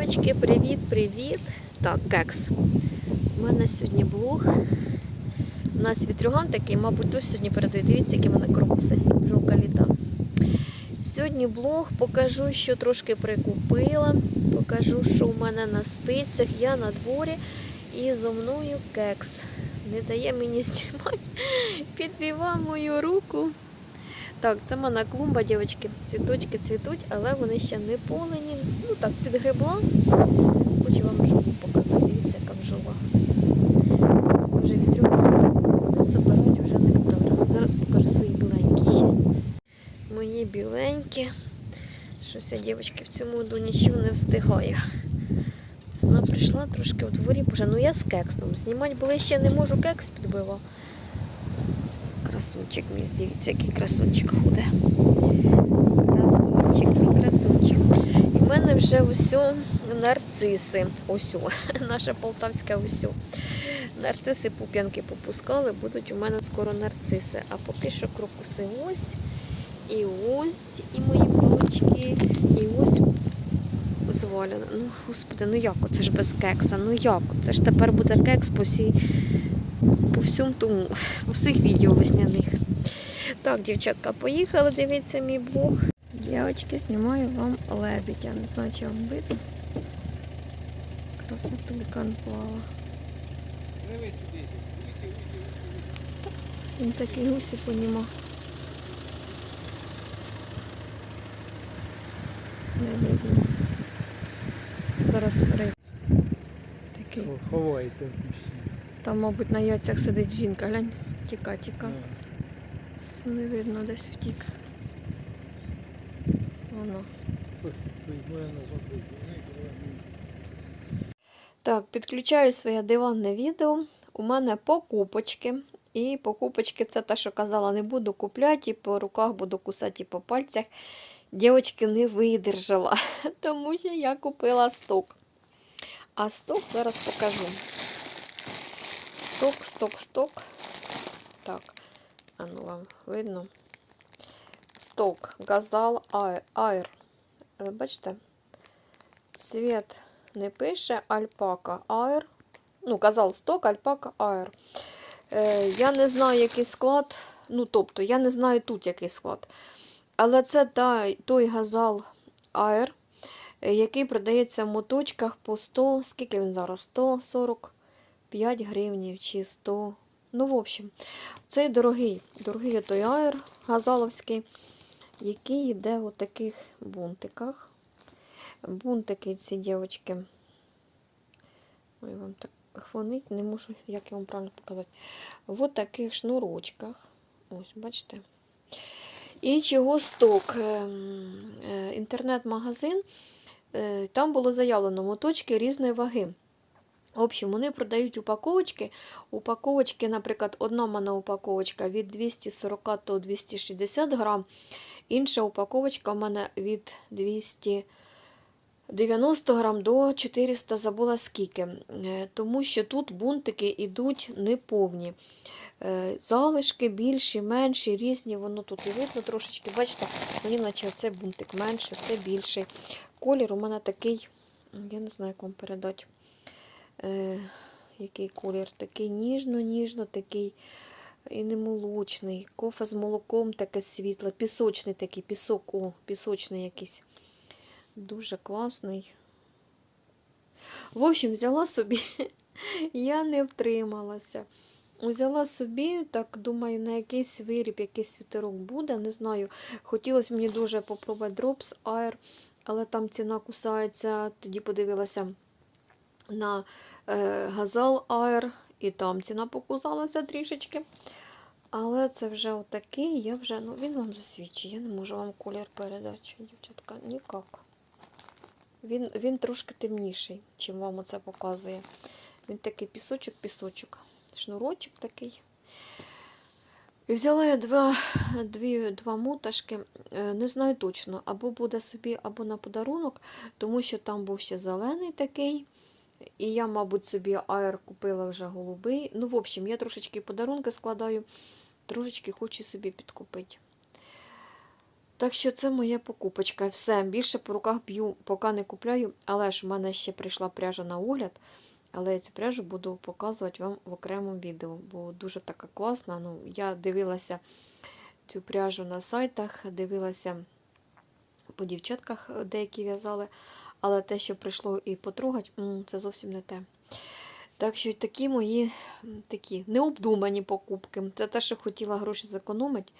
Дівчатки, привіт-привіт! Так, кекс. У мене сьогодні блог. У нас вітрюган такий, мабуть, дощ сьогодні передає. Дивіться, які в мене крокуси. Жовка літа. Сьогодні блог покажу, що трошки прикупила. Покажу, що у мене на спицях. Я на дворі і зо мною кекс. Не дає мені знімати. Підбивав мою руку. Так, це мене клумба, дівчатки. Цвіточки цвітуть, але вони ще не полені. Ну так, підгребла. Хочу вам бджолу показати. Дивіться, яка бджола. Вже вітрюк. Вони собирають вже нектар. Зараз покажу свої біленькі ще. Мої біленькі. Щось я, дівчатки, в цьому году нічого не встигаю. Весна прийшла трошки у дворі. Боже, ну я з кексом. Знімати ближче не можу, кекс підбивав. Красунчик мій, дивіться, який красунчик худе. Красунчик, мій красунчик. І в мене вже усьо нарциси. Усьо. Наша полтавська усьо. Нарциси пуп'янки попускали, будуть у мене скоро нарциси. А поки що крокуси ось. І ось, і мої булочки, і ось звалено. Ну, господи, ну як оце ж без кекса? Ну як? Це ж тепер буде кекс по всій всьому тому, по всіх відео весняних. Так, дівчатка, поїхали, дивіться мій блог. Дівчатки, знімаю вам лебідя. Не знаю, чи вам видно. Красотулька плава. Він такий гусі поніма. Зараз перейду. Ховається в кущі. Там, мабуть, на яйцях сидить жінка. Глянь, тіка, тіка. Не видно, десь втік. Воно. Так, підключаю своє диванне відео. У мене покупочки. І покупочки це те, що казала, не буду купляти, і по руках буду кусати і по пальцях. Дівчатки не видержала, тому що я купила сток. А сток зараз покажу. Сток, сток, сток. Так, а ну вам видно. Сток, газал Air. Е, Бачите? Цвіт не пише альпака Air. Ну, казал сток, альпака Air. Е, я не знаю, який склад. Ну, тобто, я не знаю тут який склад. Але це та, той газал е, який продається в моточках по 100, скільки він зараз? 145 гривнів чи 100. Ну, в общем, цей дорогий, дорогий той аер газаловський, який йде у таких бунтиках. Бунтики ці дівчатки. Ой, вам так хвонить, не можу, як я вам правильно показати. В таких шнурочках. Ось, бачите? І чого сток? Ем, е, Інтернет-магазин. Е, Там було заявлено моточки різної ваги. В общем, вони продають упаковочки. Упаковочки, наприклад, мене упаковочка від 240 до 260 грам. Інша упаковочка в мене від 290 грам до 400 забула скільки. Е, Тому що тут бунтики йдуть неповні. Е, Залишки більші, менші, різні. Воно тут і видно трошечки. Бачите, мені наче цей бунтик менше, це більший. Колір у мене такий, я не знаю, як вам передати. Е, який колір? Такий ніжно-ніжно, такий і не молочний. Кофе з молоком таке світле, пісочний такий, пісок, о, пісочний якийсь. Дуже класний. В общем, взяла собі, я не втрималася. Взяла собі, так думаю, на якийсь виріб, якийсь світерок буде. Не знаю. Хотілося мені дуже попробувати Drops Air, але там ціна кусається. Тоді подивилася на е, Газал Air, і там ціна покусалася трішечки. Але це вже отакий, я вже, ну він вам засвідчить. Я не можу вам колір передати, дівчатка, ніяк. Він, він трошки темніший, чим вам оце показує. Він такий пісочок-пісочок. Шнурочок такий. І взяла я два, дві, два муташки, Е, не знаю точно, або буде собі, або на подарунок, тому що там був ще зелений такий. І я, мабуть, собі аер купила вже голубий. Ну, в общем, я трошечки подарунки складаю, трошечки хочу собі підкупити. Так що це моя покупочка. Все, більше по руках б'ю, поки не купляю, але ж в мене ще прийшла пряжа на огляд. Але я цю пряжу буду показувати вам в окремому відео, бо дуже така класна. Ну, я дивилася цю пряжу на сайтах, дивилася по дівчатках, деякі в'язали, але те, що прийшло і потрогати, м, це зовсім не те. Так що такі мої такі необдумані покупки. Це те, що хотіла гроші зекономити,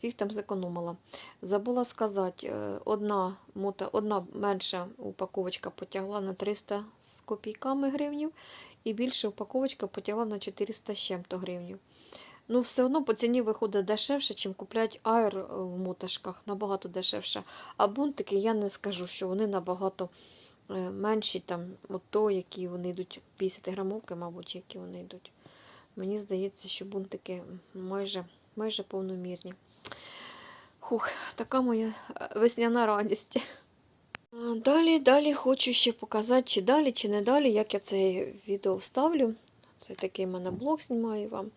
фіг там зекономила. Забула сказати, е, одна, мота, одна менша упаковочка потягла на 300 з копійками гривнів, і більша упаковочка потягла на 400 з чим-то гривнів. Ну, все одно по ціні виходить дешевше, чим купляти аер в моташках, набагато дешевше. А бунтики я не скажу, що вони набагато е, менші, там, от то, які вони йдуть 50 грамовки, мабуть, які вони йдуть. Мені здається, що бунтики майже, майже повномірні. Хух, така моя е, весняна радість. Далі, далі хочу ще показати, чи далі, чи не далі, як я це відео вставлю. Це такий в мене блог знімаю вам.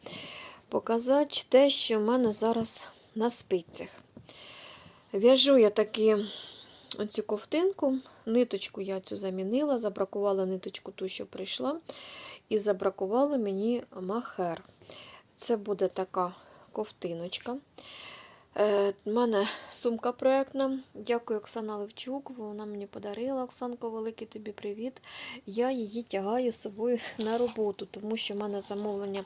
Показати те, що в мене зараз на спицях. В'яжу я таки оцю ковтинку, ниточку я цю замінила, забракувала ниточку ту, що прийшла, і забракувало мені махер. Це буде така ковтиночка. Е, У мене сумка проєктна. Дякую, Оксана Левчук. Вона мені подарила. Оксанко, великий тобі привіт. Я її тягаю з собою на роботу, тому що в мене замовлення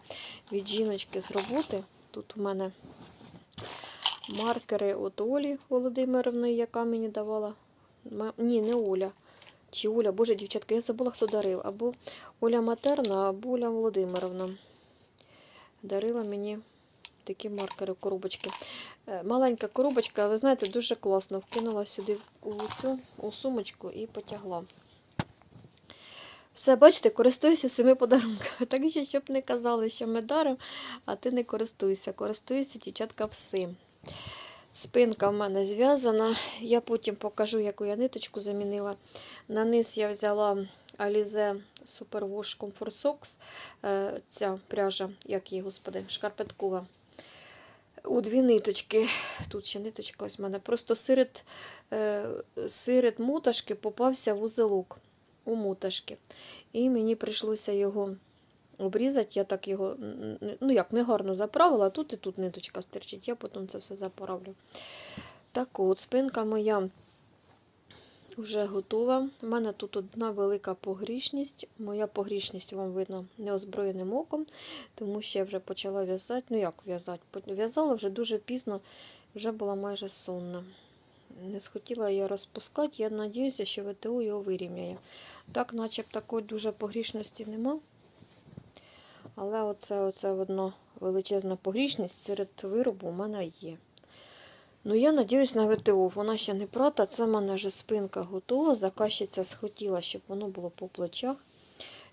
від жіночки з роботи. Тут у мене маркери от Олі Володимировни, яка мені давала. Ні, не Оля. Чи Оля, боже, дівчатка, я забула, хто дарив. Або Оля Матерна, або Оля Володимировна. Дарила мені такі маркери, коробочки. Е, Маленька коробочка, ви знаєте, дуже класно. Вкинула сюди у цю у сумочку і потягла. Все, бачите, користуюся всіми подарунками. Так що, щоб не казали, що ми даримо, а ти не користуйся. Користуйся, дівчатка, всім. Спинка в мене зв'язана. Я потім покажу, яку я ниточку замінила. На низ я взяла Alize Superwash Comfort Socks. Е, Ця пряжа, як її, господи, шкарпеткова. У дві ниточки. Тут ще ниточка ось в мене. Просто серед, серед муташки попався вузелок у муташки. І мені прийшлося його обрізати. Я так його, ну як, не гарно заправила, тут і тут ниточка стирчить, я потім це все заправлю. Так от, спинка моя вже готова. У мене тут одна велика погрішність. Моя погрішність вам видно неозброєним оком, тому що я вже почала в'язати. Ну як в'язати? В'язала вже дуже пізно, вже була майже сонна. Не схотіла я розпускати, я сподіваюся, що ВТО його вирівняє. Так, начеб такої дуже погрішності нема. Але оце, оце одна величезна погрішність серед виробу у мене є. Ну, я надіюсь на ВТО. Вона ще не прата, це в мене вже спинка готова. Заказчиця схотіла, щоб воно було по плечах.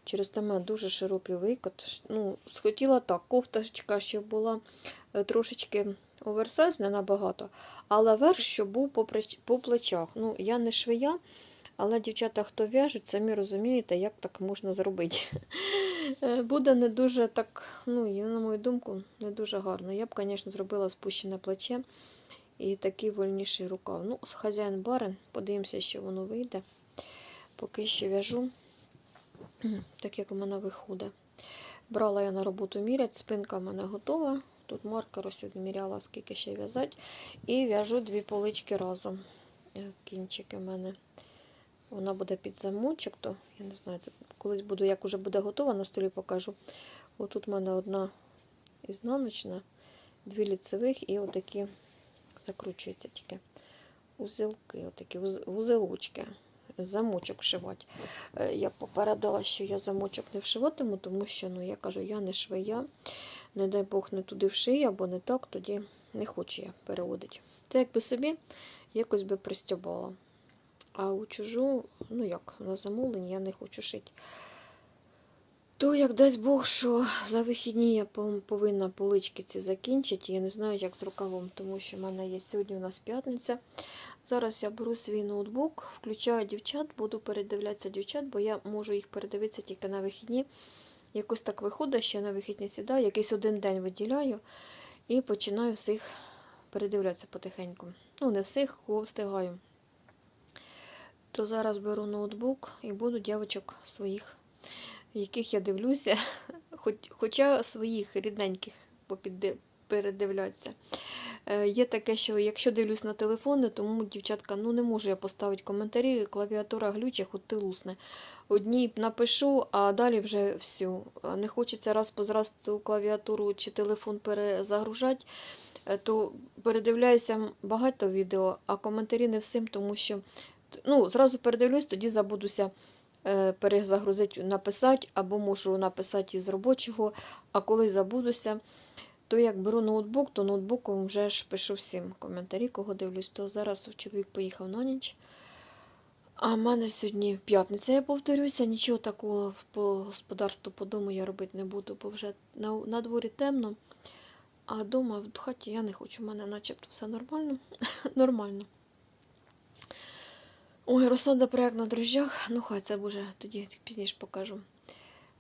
Через те мене дуже широкий викот. Ну, схотіла так, кофточка, щоб була е, трошечки оверсайз, не набагато, але верх, щоб був по, плечах. Ну, я не швея, але дівчата, хто в'яжуть, самі розумієте, як так можна зробити. Е, Буде не дуже так, ну, на мою думку, не дуже гарно. Я б, звісно, зробила спущене плече і такий вольніший рукав. Ну, з хазяїн барин, подивимося, що воно вийде. Поки що в'яжу, так як у мене виходить. Брала я на роботу міряти, спинка в мене готова. Тут маркер ось відміряла, скільки ще в'язати. І в'яжу дві полички разом. Е, Кінчики в мене. Вона буде під замочок, то я не знаю, це колись буду, як уже буде готова, на столі покажу. Отут в мене одна ізнаночна, дві ліцевих і отакі закручуються тільки узелки, отакі вузелочки. Замочок вшивати. Е, Я попередила, що я замочок не вшиватиму, тому що, ну, я кажу, я не швея. Не дай Бог не туди вшию, або не так, тоді не хочу я переводити. Це якби собі якось би пристібала. А у чужу, ну як, на замовлення я не хочу шити. То, як дасть Бог, що за вихідні я повинна полички ці закінчити. Я не знаю, як з рукавом, тому що в мене є сьогодні у нас п'ятниця. Зараз я беру свій ноутбук, включаю дівчат, буду передивлятися дівчат, бо я можу їх передивитися тільки на вихідні. Якось так виходить, що я на вихідні сідаю, якийсь один день виділяю і починаю всіх передивлятися потихеньку. Ну, не всіх, кого встигаю. То зараз беру ноутбук і буду дівчаток своїх, яких я дивлюся, хоч, хоча своїх рідненьких передивлятися. Е, Є таке, що якщо дивлюсь на телефони, тому, дівчатка, ну не можу я поставити коментарі, клавіатура глюче, хоч ти лусне. Одні напишу, а далі вже все. Не хочеться раз по раз ту клавіатуру чи телефон перезагружати, е, то передивляюся багато відео, а коментарі не всім, тому що ну, зразу передивлюсь, тоді забудуся перезагрузити, написати, або можу написати із робочого, а коли забудуся, то як беру ноутбук, то ноутбуком вже ж пишу всім коментарі, кого дивлюсь, то зараз чоловік поїхав на ніч. А в мене сьогодні п'ятниця, я повторюся, нічого такого по господарству, по дому я робити не буду, бо вже на, на дворі темно, а вдома в хаті я не хочу. У мене начебто все нормально. нормально. Ой, розсада проєкт на дрожжах. Ну, хай це вже тоді пізніше покажу.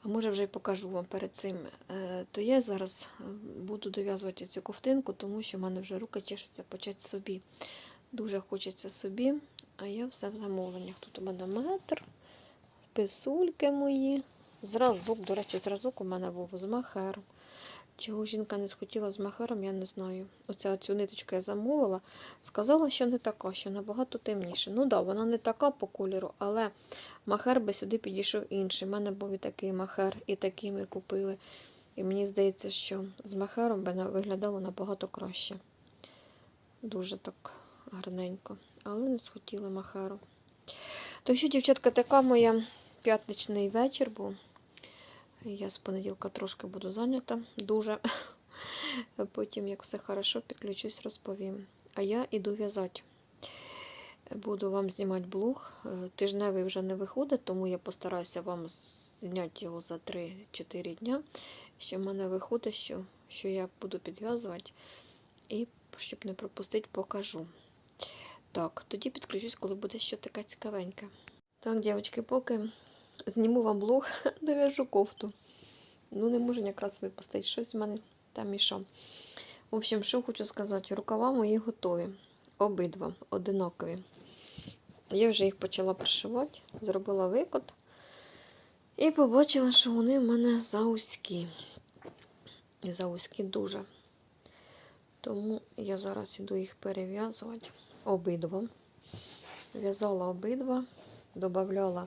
А може вже й покажу вам перед цим. Е, То я зараз е, буду дов'язувати цю ковтинку, тому що в мене вже руки чешуться почати собі. Дуже хочеться собі, а я все в замовленнях. Тут у мене метр, писульки мої. Зразок, до речі, зразок у мене був з махером. Чого жінка не схотіла з махером, я не знаю. Оця цю ниточку я замовила. Сказала, що не така, що набагато темніше. Ну так, да, вона не така по кольору, але махер би сюди підійшов інший. У мене був і такий махер, і такий ми купили. І мені здається, що з махером би виглядало набагато краще. Дуже так гарненько. Але не схотіли махеру. Так що, дівчатка, така моя п'ятничний вечір був. Я з понеділка трошки буду зайнята, дуже. Потім, як все хорошо, підключусь, розповім. А я іду в'язати. Буду вам знімати блог. Е, Тижневий вже не виходить, тому я постараюся вам зняти його за 3-4 дня. Що в мене виходить, що, що я буду підв'язувати. І щоб не пропустити, покажу. Так, тоді підключусь, коли буде що таке цікавеньке. Так, дівчатки, поки зніму вам блог, дов'яжу кофту. Ну, не можу якраз випустити. Щось в мене там мішав. В общем, що хочу сказати, рукава мої готові. Обидва одинакові. Я вже їх почала пришивати, зробила викот. І побачила, що вони в мене заузькі. І заузькі дуже. Тому я зараз іду їх перев'язувати. Обидва. В'язала обидва, додавала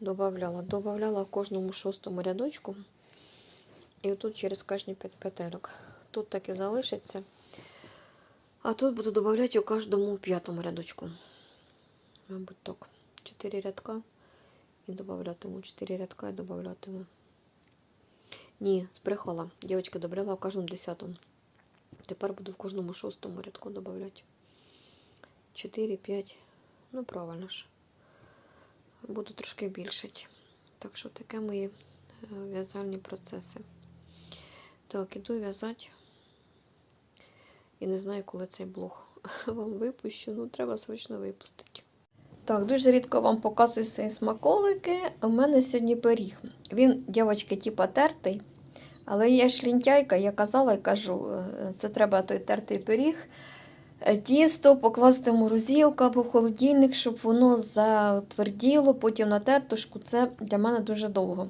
добавляла, добавляла в кожному шостому рядочку. І отут через кожні 5 петельок. Тут так і залишиться. А тут буду додавати у кожному п'ятому рядочку. Мабуть, так. 4 рядка і додаватиму. 4 рядка і додаватиму. Ні, збрехала. Дівчатка добавляла в кожному десятому. Тепер буду в кожному шостому рядку додавати. 4, 5. Ну, правильно ж буду трошки більшити. Так що таке мої е, в'язальні процеси. Так, іду в'язати. І не знаю, коли цей блог вам випущу. Ну, треба срочно випустити. Так, дуже рідко вам показую свої смаколики. У мене сьогодні пиріг. Він, дівчатки, типа тертий. Але я ж лінтяйка, я казала і кажу, е, це треба той тертий пиріг. Е, Тісто покласти в морозилку або в холодильник, щоб воно затверділо, потім на тертушку. Це для мене дуже довго.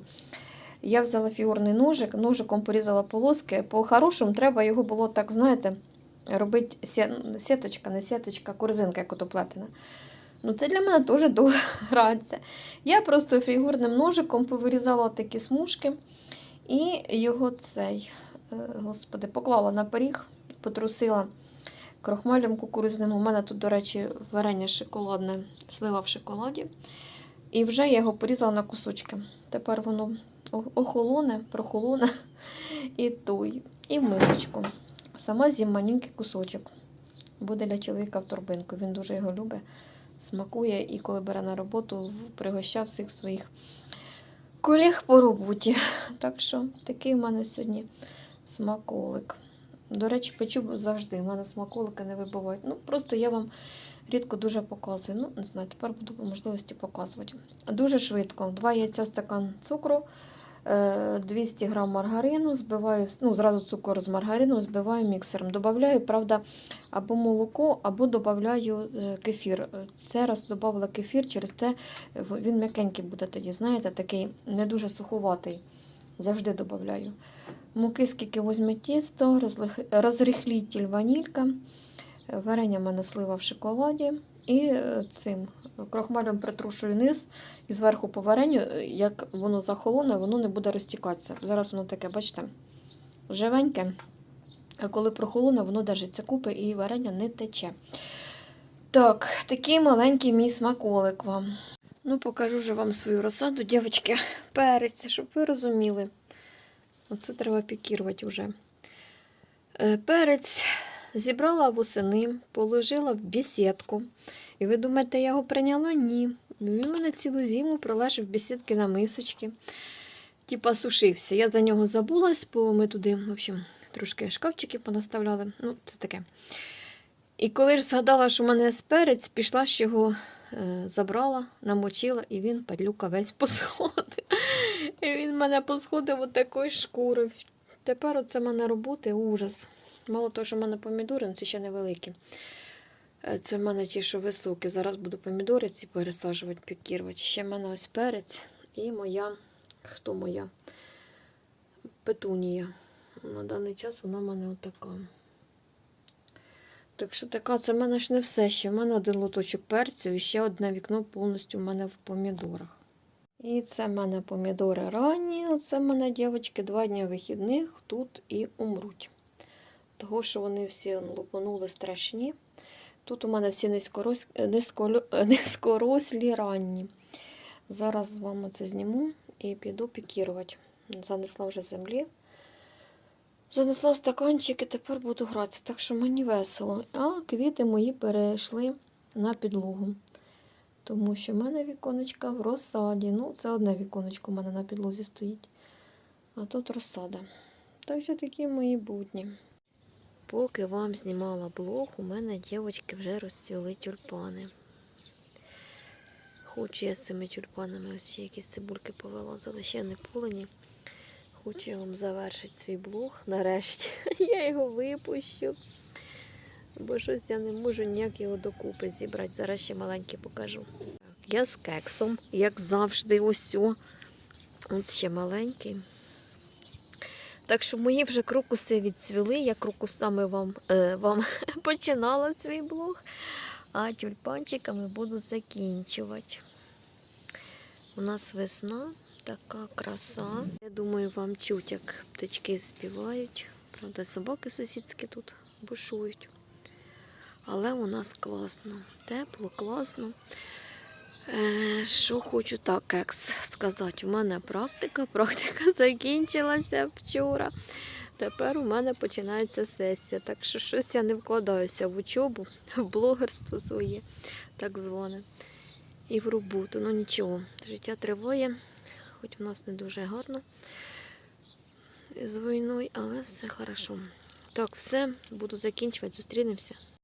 Я взяла фігурний ножик, ножиком порізала полоски. По-хорошому треба його було, так, знаєте, робити сіточка, не сіточка, корзинка, як ото плетена. Ну, це для мене дуже довго грається. Я просто фігурним ножиком повирізала такі смужки і його цей, е, господи, поклала на пиріг, потрусила крохмалем кукурузним. У мене тут, до речі, варення шоколадне, слива в шоколаді. І вже я його порізала на кусочки. Тепер воно охолоне, прохолоне і той, і в мисочку. Сама з'їм маленький кусочок. Буде для чоловіка в торбинку. Він дуже його любить, смакує і коли бере на роботу, пригощав всіх своїх колег по роботі. Так що такий в мене сьогодні смаколик. До речі, печу завжди. У мене смаколики не вибувають. Ну, просто я вам рідко дуже показую. Ну, не знаю, тепер буду по можливості показувати. Дуже швидко. Два яйця стакан цукру, е, 200 г маргарину, збиваю, ну, зразу цукор з маргарином, збиваю міксером. Добавляю, правда, або молоко, або додаю кефір. Е, Це раз додавала кефір, через те він м'якенький буде тоді, знаєте, такий не дуже суховатий. Завжди додаю. Муки скільки візьме тісто, розрихлітель ванілька, варення в мене слива в шоколаді. І е, цим крохмалем притрушую низ і зверху по варенню, е, як воно захолоне, воно не буде розтікатися. Зараз воно таке, бачите, живеньке. А коли прохолоне, воно держиться купи і варення не тече. Так, такий маленький мій смаколик вам. Ну, покажу вже вам свою розсаду, дівчатки, перець, щоб ви розуміли. Оце треба пікірувати вже. Е, Перець зібрала восени, положила в бесідку. І ви думаєте, я його прийняла? Ні. Він мене цілу зиму пролежав в бесідки на мисочки. Типа сушився. Я за нього забулась, бо ми туди, в общем, трошки шкафчики понаставляли. Ну, це таке. І коли ж згадала, що в мене перець, пішла ж його забрала, намочила, і він падлюка весь посходив. І він мене посходив от такої шкури. Тепер оце мене роботи ужас. Мало того, що в мене помідори, ну це ще невеликі. Е, Це в мене ті, що високі. Зараз буду помідори ці пересаджувати, пікірувати. Ще в мене ось перець і моя, хто моя? Петунія. На даний час вона в мене отака. Так що така, це в мене ж не все ще. В мене один лоточок перцю і ще одне вікно повністю в мене в помідорах. І це в мене помідори ранні. Оце в мене, дівчатки, два дні вихідних тут і умруть. Того, що вони всі лопанули страшні. Тут у мене всі низькорос... низьколю- низькорослі ранні. Зараз з вами це зніму і піду пікірувати. Занесла вже землі. Занесла стаканчик і тепер буду гратися. Так що мені весело. А квіти мої перейшли на підлогу. Тому що в мене віконечка в розсаді. Ну, це одне віконечко в мене на підлозі стоїть. А тут розсада. Так що такі мої будні. Поки вам знімала блог, у мене дівчатки вже розцвіли тюльпани. Хочу я з цими тюльпанами ось ще якісь цибульки повилазили, ще не полені. Хочу вам завершити свій блог нарешті. Я його випущу. Бо щось я не можу ніяк його докупи зібрати. Зараз ще маленький покажу. Я з кексом, як завжди, ось. о. От ще маленький. Так що мої вже крокуси відцвіли. Я крокусами вам, е, вам починала свій блог, а тюльпанчиками буду закінчувати. У нас весна, така краса. Я думаю, вам чуть, як птички співають. Правда, собаки сусідські тут бушують. Але у нас класно, тепло, класно. Е, Що хочу так, кекс сказати. У мене практика, практика закінчилася вчора. Тепер у мене починається сесія. Так що щось я не вкладаюся в учобу, в блогерство своє, так зване. І в роботу. Ну нічого, життя триває, хоч у нас не дуже гарно з війною, але все хорошо. Так, все, буду закінчувати, зустрінемося.